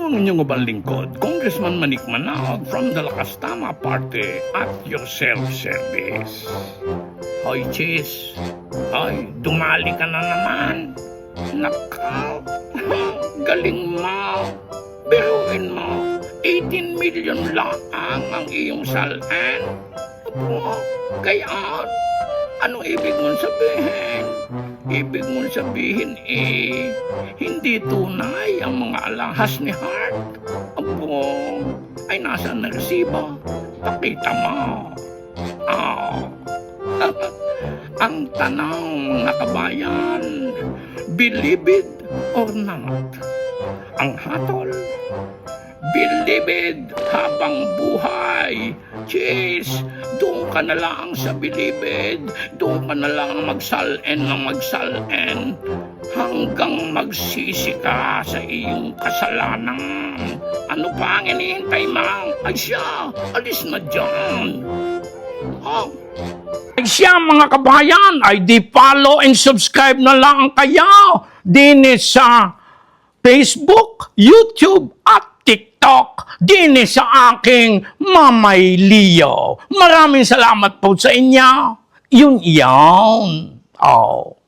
ang inyong ubang lingkod, Congressman Manik Manaog from the Lakas Tama Party at your self-service. Hoy, Chis. Hoy, dumali ka na naman. Nakaw. Galing mo. Biruin mo. 18 million lang ang iyong salin. Apo, kaya anong ibig mong sabihin? Ibig mong sabihin eh, hindi tunay ang mga alahas ni Hart. Apo, ay nasa na resibo. Pakita mo. Ah. ang tanong mga kabayan, believe it or not, ang hatol, believe it habang buhay. Cheers! Doon ka na lang sa bilibid, doon ka na lang magsalen ng magsalen, hanggang magsisi ka sa iyong kasalanan. Ano pa ang inihintay mo? Ay siya, alis na dyan. Oh. Ay siya mga kabayan, ay di follow and subscribe na lang kayo din sa Facebook, YouTube at TikTok din sa aking Mamay Leo. Maraming salamat po sa inyo. Yun yan. Oh.